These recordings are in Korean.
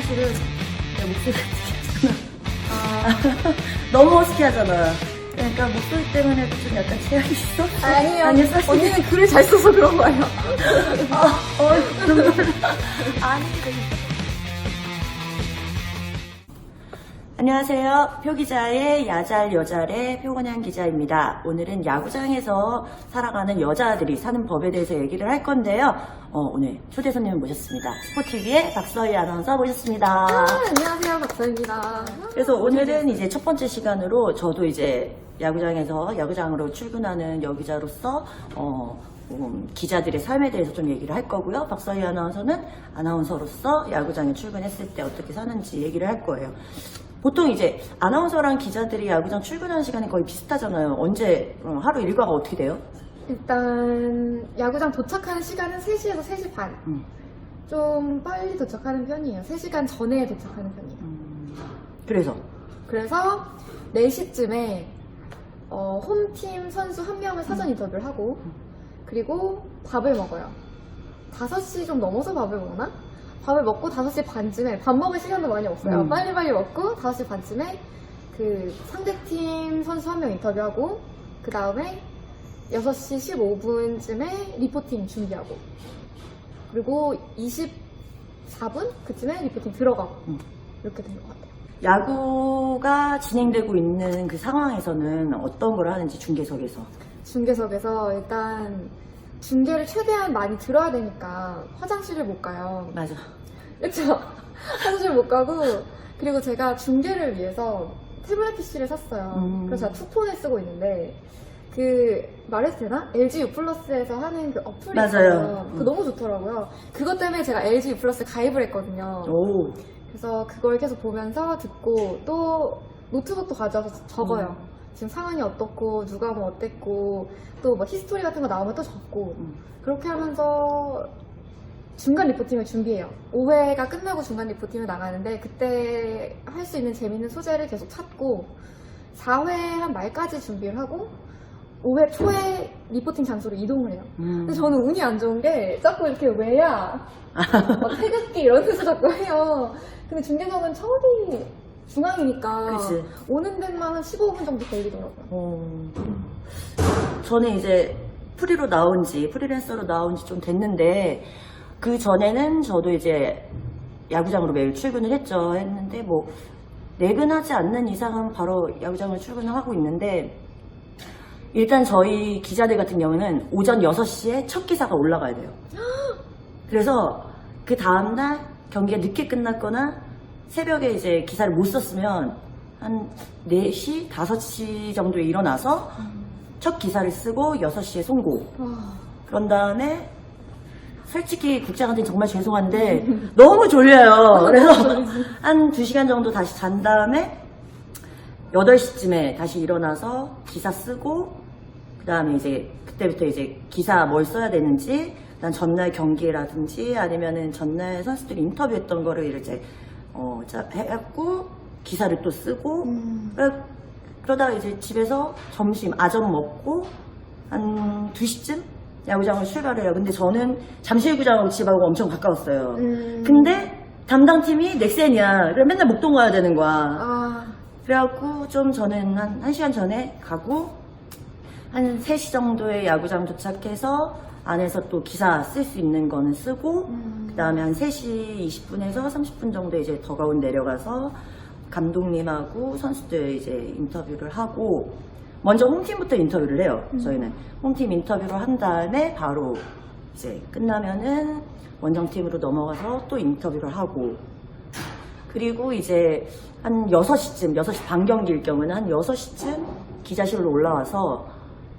사실은 내 목소리가 되게 너무 허스키 하잖아. 그러니까 목소리 때문에 좀 약간 제약이 있어? 아니요. 아니, 사실. 언니는 글을 잘 써서 그런 거예요. 아, 어, 눈물. 아니, 안녕하세요. 표기자의 야잘 여잘의 표건양 기자입니다. 오늘은 야구장에서 살아가는 여자들이 사는 법에 대해서 얘기를 할 건데요. 어, 오늘 초대 손님을 모셨습니다. 스포티비의 박서희 아나운서 모셨습니다. 안녕하세요, 박사입니다. 그래서 오늘은 이제 첫 번째 시간으로 저도 이제 야구장에서 야구장으로 출근하는 여기자로서 어, 음, 기자들의 삶에 대해서 좀 얘기를 할 거고요. 박서희 아나운서는 아나운서로서 야구장에 출근했을 때 어떻게 사는지 얘기를 할 거예요. 보통 이제 아나운서랑 기자들이 야구장 출근하는 시간이 거의 비슷하잖아요. 언제 어, 하루 일과가 어떻게 돼요? 일단 야구장 도착하는 시간은 3시에서 3시 반. 음. 좀 빨리 도착하는 편이에요. 3시간 전에 도착하는 편이에요. 그래서 그래서 4시쯤에 어, 홈팀 선수 한 명을 사전 인터뷰를 하고 그리고 밥을 먹어요. 5시 좀 넘어서 밥을 먹나? 밥을 먹고 5시 반쯤에 밥 먹을 시간도 많이 없어요. 음. 빨리빨리 먹고 5시 반쯤에 그 상대팀 선수 한 명 인터뷰하고 그 다음에 6시 15분쯤에 리포팅 준비하고 그리고 24분? 그쯤에 리포팅 들어가고 음. 이렇게 된 것 같아요. 야구가 진행되고 있는 그 상황에서는 어떤 걸 하는지 중계석에서 중계석에서 일단 중계를 최대한 많이 들어야 되니까 화장실을 못 가요. 맞아. 그렇죠? 화장실 못 가고 그리고 제가 중계를 위해서 태블릿 PC를 샀어요. 음. 그래서 제가 투폰을 쓰고 있는데 그 말해도 되나? LG U 플러스에서 하는 그 어플이 맞아요. 있어요. 음. 너무 좋더라고요. 그것 때문에 제가 LG U 플러스 가입을 했거든요. 오. 그래서 그걸 계속 보면서 듣고 또 노트북도 가져와서 적어요. 음. 지금 상황이 어떻고 누가 뭐 어땠고 또 뭐 히스토리 같은 거 나오면 또 적고 음. 그렇게 하면서 중간 리포팅을 준비해요. 5회가 끝나고 중간 리포팅을 나가는데 그때 할 수 있는 재밌는 소재를 계속 찾고 4회 한 말까지 준비를 하고 5회 초에 리포팅 장소로 이동을 해요. 음. 근데 저는 운이 안 좋은 게 자꾸 이렇게 왜야 막 태극기 이런 데서 자꾸 해요. 근데 중계석은 저기 중앙이니까 그치. 오는 데만 한 15분 정도 걸리더라고요. 어, 저는 이제 프리로 나온 지, 프리랜서로 나온 지 좀 됐는데, 그 전에는 저도 이제 야구장으로 매일 출근을 했죠. 했는데, 뭐, 내근하지 않는 이상은 바로 야구장을 출근을 하고 있는데, 일단 저희 기자들 같은 경우는 오전 6시에 첫 기사가 올라가야 돼요. 그래서 그 다음날 경기가 늦게 끝났거나 새벽에 이제 기사를 못 썼으면 한 4시, 5시 정도에 일어나서 첫 기사를 쓰고 6시에 송고. 와, 그런 다음에 솔직히 국장한테는 정말 죄송한데 너무 졸려요. 그래서 한 2시간 정도 다시 잔 다음에 8시쯤에 다시 일어나서 기사 쓰고 그 다음에 이제 그때부터 이제 기사 뭘 써야 되는지 난 전날 경기라든지 아니면은 전날 선수들이 인터뷰했던 거를 이제 어, 짜- 해갖고 기사를 또 쓰고 음. 그러- 그러다가 이제 집에서 점심 아점 먹고 한 2시쯤 야구장을 출발을 해요. 근데 저는 잠실구장하고 집하고 엄청 가까웠어요. 음. 근데 담당팀이 넥센이야. 그래 맨날 목동 가야 되는 거야. 아, 그래갖고 좀 저는 한 1시간 전에 가고 한 3시 정도에 야구장 도착해서 안에서 또 기사 쓸 수 있는 거는 쓰고 음. 그 다음에 한 3시 20분에서 30분 정도 이제 더 가운 내려가서 감독님하고 선수들 이제 인터뷰를 하고 먼저 홈팀부터 인터뷰를 해요. 저희는 홈팀 인터뷰를 한 다음에 바로 이제 끝나면은 원정팀으로 넘어가서 또 인터뷰를 하고 그리고 이제 한 6시쯤, 6시 반 경기일 경우는 한 6시쯤 기자실로 올라와서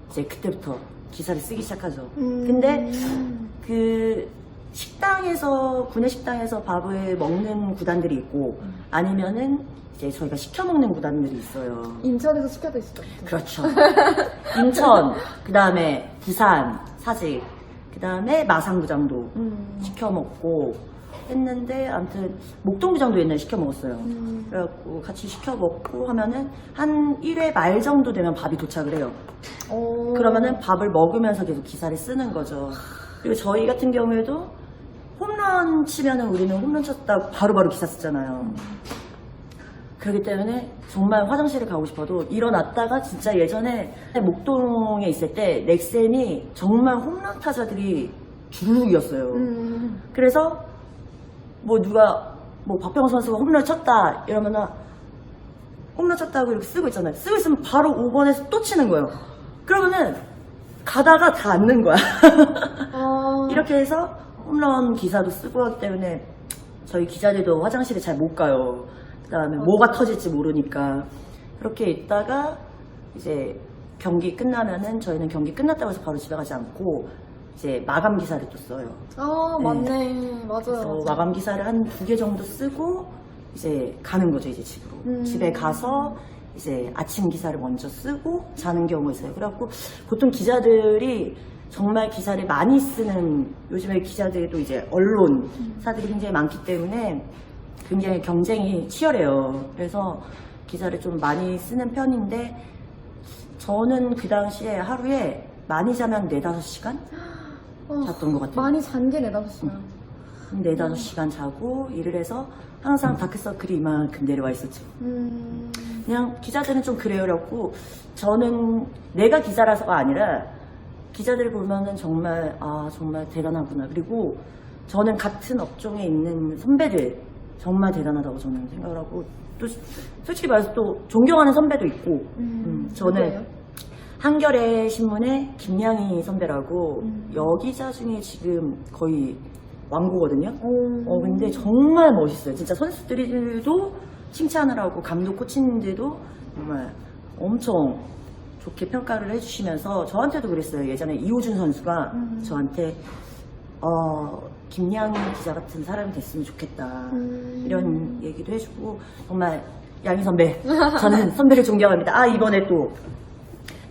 이제 그때부터 기사를 쓰기 시작하죠. 음. 근데 그 식당에서, 구내 식당에서 밥을 먹는 구단들이 있고 아니면은 이제 저희가 시켜 먹는 구단들이 있어요. 인천에서 시켜도 있을 것 같아요. 그렇죠. 인천, 그 다음에 부산, 사직, 그 다음에 마산구장도 음. 시켜 먹고 했는데 아무튼 목동구장도 옛날에 시켜 먹었어요. 음. 그래갖고 같이 시켜 먹고 하면은 한 1회 말 정도 되면 밥이 도착을 해요. 오. 그러면은 밥을 먹으면서 계속 기사를 쓰는 거죠. 그리고 저희 같은 경우에도 홈런 치면은 우리는 홈런 쳤다 바로바로 기사 쓰잖아요. 그렇기 때문에 정말 화장실에 가고 싶어도 일어났다가 진짜 예전에 목동에 있을 때 넥센이 정말 홈런 타자들이 주룩이었어요. 음. 그래서 뭐 누가 뭐 박병호 선수가 홈런 쳤다 이러면은 홈런 쳤다고 이렇게 쓰고 있잖아요. 쓰고 있으면 바로 5번에서 또 치는 거예요. 그러면은 가다가 다 앉는 거야. 아, 이렇게 해서 홈런 기사도 쓰고 하기 때문에 저희 기자들도 화장실에 잘 못 가요. 그 다음에 뭐가 터질지 모르니까 그렇게 있다가 이제 경기 끝나면은 저희는 경기 끝났다고 해서 바로 집에 가지 않고 이제 마감 기사를 또 써요. 아 맞네. 맞아요. 그래서 맞아요. 마감 기사를 한 두 개 정도 쓰고 이제 가는 거죠 이제 집으로. 음. 집에 가서 이제 아침 기사를 먼저 쓰고 자는 경우가 있어요. 그래갖고 보통 기자들이 정말 기사를 많이 쓰는 요즘에 기자들도 이제 언론사들이 굉장히 많기 때문에 굉장히 경쟁이 치열해요. 그래서 기사를 좀 많이 쓰는 편인데 저는 그 당시에 하루에 많이 자면 4, 5시간 어, 잤던 것 같아요. 많이 잔게 내다보시면. 네 다섯 시간 자고 일을 해서 항상 다크서클이 이만큼 내려와 있었죠. 음. 그냥 기자들은 좀 그래요. 그래갖고 저는 내가 기자라서가 아니라 기자들 보면은 정말 아 정말 대단하구나. 그리고 저는 같은 업종에 있는 선배들 정말 대단하다고 저는 생각을 하고 또 솔직히 말해서 또 존경하는 선배도 있고 음. 음, 저는 누구예요? 한겨레 신문의 김양희 선배라고 음. 여기자 중에 지금 거의 왕고거든요. 오. 어 근데 정말 멋있어요. 진짜 선수들도 칭찬을 하고 감독 코치님들도 정말 엄청 좋게 평가를 해주시면서 저한테도 그랬어요. 예전에 이호준 선수가 음. 저한테 어 김양희 기자 같은 사람이 됐으면 좋겠다 음. 이런 얘기도 해주고 정말 양희 선배 저는 선배를 존경합니다. 아 이번에 또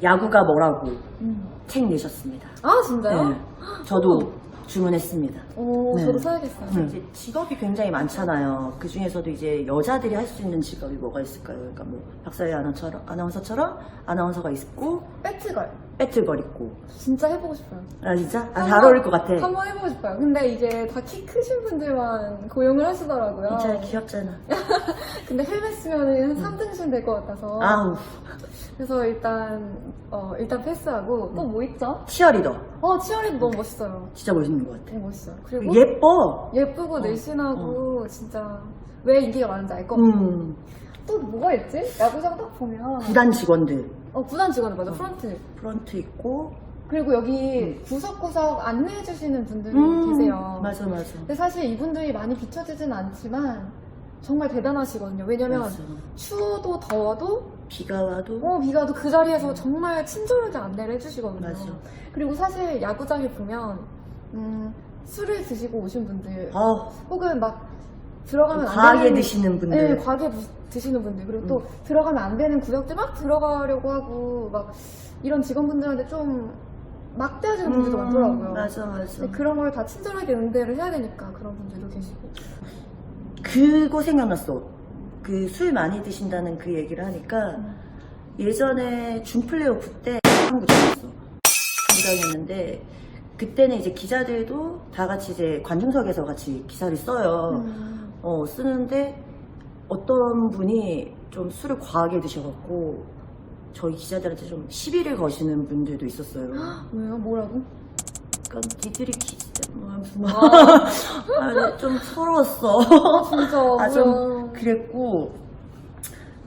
야구가 뭐라고 음. 책 내셨습니다. 아 진짜요? 네, 저도 주문했습니다. 오 네. 저도 사야겠어요. 음. 이제 직업이 굉장히 많잖아요. 그 중에서도 이제 여자들이 할 수 있는 직업이 뭐가 있을까요? 그러니까 뭐 박사의 아나운서처럼, 아나운서처럼 아나운서가 있고 배트걸 배틀걸 있고. 진짜 해보고 싶어요. 아 진짜? 아, 한번- 잘 어울릴 것 같아. 한번 해보고 싶어요. 근데 이제 다 키 크신 분들만 고용을 하시더라고요. 진짜 귀엽잖아. 근데 헬멧 쓰면은 한 3등신 될 것 같아서. 아우 그래서 일단 어 일단 패스하고 또 뭐 있죠? 치어리더 어 치어리도 너무 멋있어요. 진짜 멋있는 것 같아. 너무 멋있어요. 그리고 예뻐. 예쁘고 어, 늘씬하고 진짜 왜 인기가 많은지 알 것 같고 음 또 뭐가 있지? 야구장 딱 보면 구단 직원들 어 구단 직원들 맞아 어. 프런트 프런트 있고. 그리고 여기 구석구석 안내해 주시는 분들이 음, 계세요. 맞아 맞아. 근데 사실 이분들이 많이 비춰지진 않지만 정말 대단하시거든요. 왜냐면 맞아. 추워도 더워도 비가 와도 어, 비가 와도 그 자리에서 정말 친절하게 안내를 해주시거든요. 맞아. 그리고 사실 야구장에 보면 음, 술을 드시고 오신 분들 어, 혹은 막 들어가면 안 과하게 되는 드시는 분들. 네, 과하게 부- 드시는 분들 그리고 또 들어가면 안 되는 구역들 막 들어가려고 하고 막 이런 직원분들한테 좀 막대하시는 분들도 음, 많더라고요. 맞아 맞아. 그런 걸 다 친절하게 응대를 해야 되니까 그런 분들도 계시고. 그거 생각났어. 그 술 많이 드신다는 그 얘기를 하니까 음. 예전에 준 플레이오프 때 한국장이었어. 한국장이었는데 그때는 이제 기자들도 다 같이 이제 관중석에서 같이 기사를 써요. 음. 어 쓰는데 어떤 분이 좀 술을 과하게 드셔갖고 저희 기자들한테 좀 시비를 거시는 분들도 있었어요. 왜요? 뭐라고? 그러니까 니들이 기자 뭐 무슨 뭐. 아, 아, 좀 서러웠어. 진짜. 아, 좀. 그랬고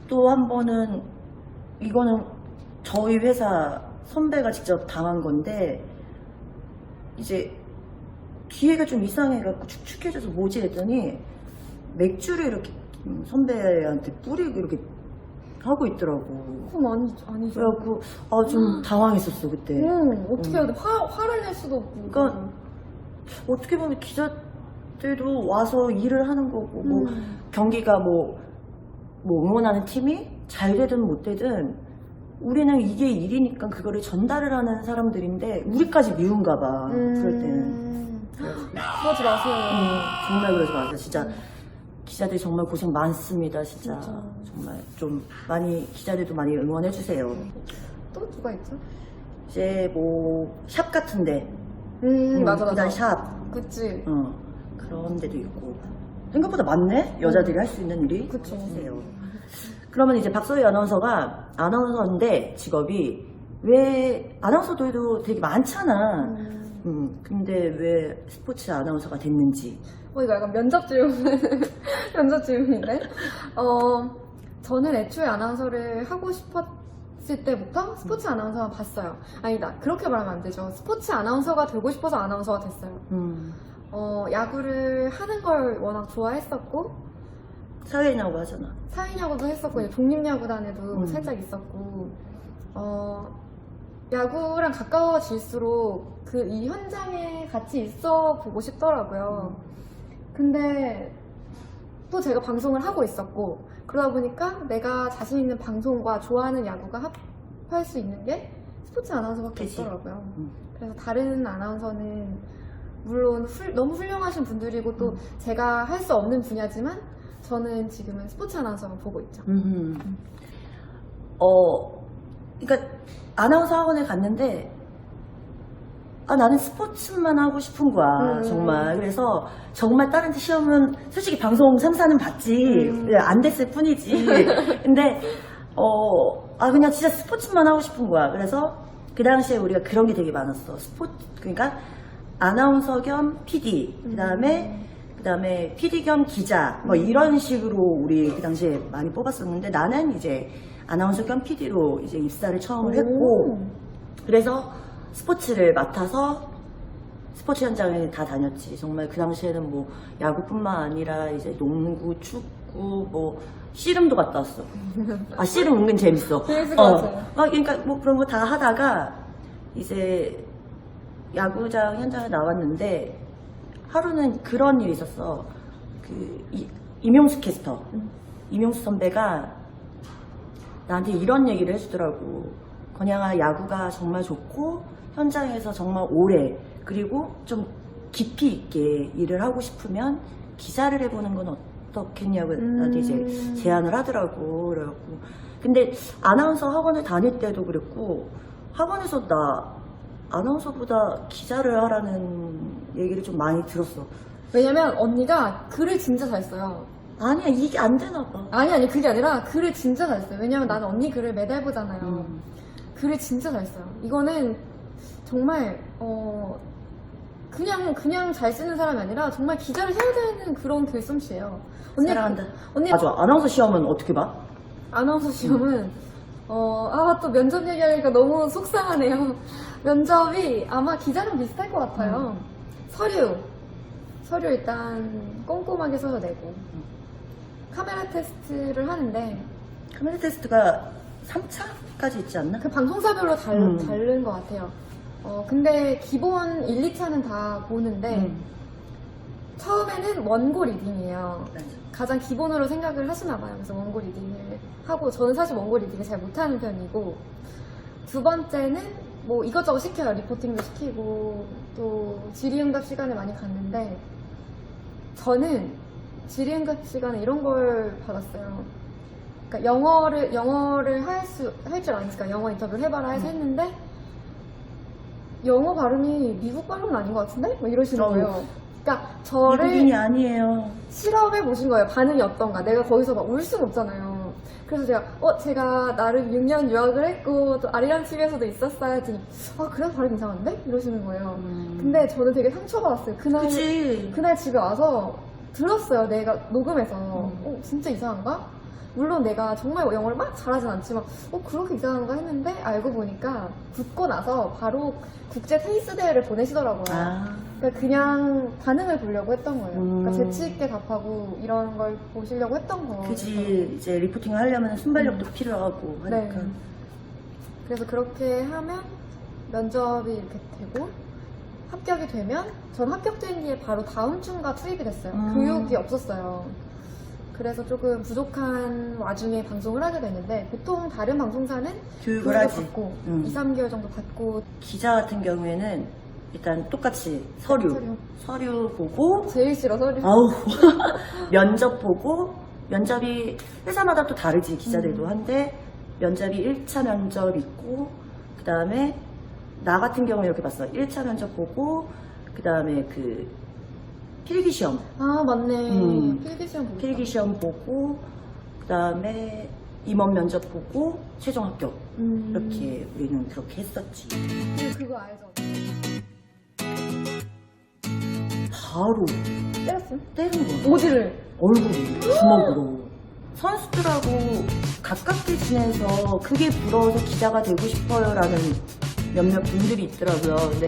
또 한 번은 이거는 저희 회사 선배가 직접 당한 건데 이제 기회가 좀 이상해갖고 축축해져서 뭐지 했더니 맥주를 이렇게 음, 선배한테 뿌리고 이렇게 하고 있더라고. 그럼 아니, 아니죠. 그래갖고 아, 좀 당황했었어 그때. 응, 어떻게 음. 해야 돼? 화, 화를 낼 수도 없고. 그러니까 어떻게 보면 기자들도 와서 일을 하는 거고 뭐 음. 경기가 뭐, 뭐 응원하는 팀이 잘 되든 못 되든 우리는 이게 일이니까 그거를 전달을 하는 사람들인데 우리까지 미운가 봐 그럴 때는 음. 그러지 마세요. 음, 정말 그러지 마세요 진짜 기자들 정말 고생 많습니다 진짜, 진짜. 정말 좀 많이 기자들도 많이 응원해 주세요 또 누가 있죠? 이제 뭐 샵 같은데 음, 맞아, 맞아. 구단 샵 그치. 어. 그런 데도 있고 생각보다 많네 여자들이 할수 있는 일이 그쵸. 해주세요. 그러면 이제 박소희 아나운서가 아나운서인데 직업이 왜 아나운서도 해도 되게 많잖아. 음. 음, 근데 왜 스포츠 아나운서가 됐는지. 어, 이거 약간 면접 질문, 면접 질문인데? 어, 저는 애초에 아나운서를 하고 싶었을 때부터 스포츠 아나운서만 봤어요. 아니다. 그렇게 말하면 안 되죠. 스포츠 아나운서가 되고 싶어서 아나운서가 됐어요. 음, 어, 야구를 하는 걸 워낙 좋아했었고, 사회인하고 하잖아. 사회야구도 했었고, 독립야구단에도 음. 살짝 있었고, 어, 야구랑 가까워질수록 그 이 현장에 같이 있어 보고 싶더라고요. 근데 또 제가 방송을 하고 있었고, 그러다 보니까 내가 자신 있는 방송과 좋아하는 야구가 합할 수 있는 게 스포츠 아나운서밖에 그치. 없더라고요. 음. 그래서 다른 아나운서는 물론 훌- 너무 훌륭하신 분들이고 또 음. 제가 할 수 없는 분야지만 저는 지금은 스포츠 아나운서만 보고 있죠. 음. 어, 그러니까 아나운서 학원에 갔는데 아 나는 스포츠만 하고 싶은 거야 음. 정말. 그래서 정말 다른 데 시험은 솔직히 방송 3사는 봤지. 음. 예, 안 됐을 뿐이지. 근데 어 아 그냥 진짜 스포츠만 하고 싶은 거야. 그래서 그 당시에 우리가 그런 게 되게 많았어. 스포츠 그러니까 아나운서 겸 PD 그 다음에 그다음에 PD 겸 기자 뭐 이런 식으로 우리 그 당시에 많이 뽑았었는데 나는 이제 아나운서 겸 PD로 이제 입사를 처음을 했고 그래서 스포츠를 맡아서 스포츠 현장에 다 다녔지. 정말 그 당시에는 뭐 야구뿐만 아니라 이제 농구, 축구, 뭐 씨름도 갔다 왔어. 아 씨름 은근 재밌어. 재밌을 것 같아요. 아, 그러니까 뭐 그런 거 다 하다가 이제 야구장 현장에 나왔는데 하루는 그런 일이 있었어. 그 이, 임용수 캐스터, 음. 임용수 선배가 나한테 이런 얘기를 해주더라고. 건양아 야구가 정말 좋고 현장에서 정말 오래 그리고 좀 깊이 있게 일을 하고 싶으면 기자를 해보는 건 어떻겠냐고 나한테 이제 음. 제안을 하더라고. 그래갖고 근데 아나운서 학원을 다닐 때도 그랬고 학원에서 나 아나운서보다 기자를 하라는 얘기를 좀 많이 들었어. 왜냐면 언니가 글을 진짜 잘 써요. 아니야 이게 안 되나 봐. 아니 아니 그게 아니라 글을 진짜 잘 써요. 왜냐면 나는 언니 글을 매달 보잖아요. 음. 글을 진짜 잘 써요. 이거는 정말 어 그냥 그냥 잘 쓰는 사람이 아니라 정말 기자를 해야 되는 그런 글솜씨예요. 언니 사랑한다. 언니 맞아. 아나운서 시험은 어떻게 봐? 아나운서 시험은 어, 아, 또 면접 얘기하니까 너무 속상하네요. 면접이 아마 기자랑 비슷할 것 같아요. 서류. 서류 일단 꼼꼼하게 써서 내고. 카메라 테스트를 하는데, 카메라 테스트가 3차까지 있지 않나? 그 방송사별로 달, 음. 다른 것 같아요. 어, 근데 기본 1, 2차는 다 보는데, 음. 처음에는 원고 리딩이에요. 맞아. 가장 기본으로 생각을 하시나 봐요. 그래서 원고 리딩을 하고 저는 사실 원고 리딩을 잘 못하는 편이고 두 번째는 뭐 이것저것 시켜요. 리포팅도 시키고 또 질의응답 시간에 많이 갔는데 저는 질의응답 시간에 이런 걸 받았어요. 그러니까 영어를 영어를 할 수 할 줄 아니까 영어 인터뷰를 해봐라 해서 했는데 영어 발음이 미국 발음은 아닌 것 같은데? 뭐 이러시는. 거예요. 그러니까 저를 미국인이 아니에요. 실험해 보신 거예요. 반응이 어떤가. 내가 거기서 막 울 수는 없잖아요. 그래서 제가 어 제가 나름 6년 유학을 했고 또 아리랑 TV에서도 있었어요. 했더니 아 그래 발음 이상한데? 이러시는 거예요. 근데 저는 되게 상처받았어요. 그날 그치. 그날 집에 와서 들었어요. 내가 녹음해서 음. 어 진짜 이상한가? 물론 내가 정말 영어를 막 잘하진 않지만 어 그렇게 이상한가 했는데 알고 보니까 붙고 나서 바로 국제 테니스 대회를 보내시더라고요. 아, 그러니까 그냥 반응을 보려고 했던 거예요. 음. 그러니까 재치 있게 답하고 이런 걸 보시려고 했던 거예요. 그지. 이제 리포팅을 하려면 순발력도 필요하고 네. 하니까. 그래서 그렇게 하면 면접이 이렇게 되고 합격이 되면 전 합격된 뒤에 바로 다음 주인가 투입이 됐어요. 음. 교육이 없었어요. 그래서 조금 부족한 와중에 방송을 하게 됐는데 보통 다른 방송사는 교육을 교육을 하지. 받고 음. 2, 3개월 정도 받고 기자 같은 경우에는 일단 똑같이 서류, 서류. 서류 보고 제일 싫어 서류. 아우 면접 보고 면접이 회사마다 또 다르지 기자들도 음. 한데 면접이 1차 면접 있고 그 다음에 나 같은 경우 이렇게 봤어 1차 면접 보고 그 다음에 그 필기 시험. 아 맞네. 음. 필기 시험 보고. 필기 시험 보고, 그 다음에 임원 면접 보고, 최종 합격. 음. 이렇게 우리는 그렇게 했었지. 그- 그거 알죠? 바로 때렸음? 때린 거야. 어디를? 얼굴을 주먹으로. 선수들하고 가깝게 지내서 그게 부러워서 기자가 되고 싶어요라는 몇몇 분들이 있더라고요. 근데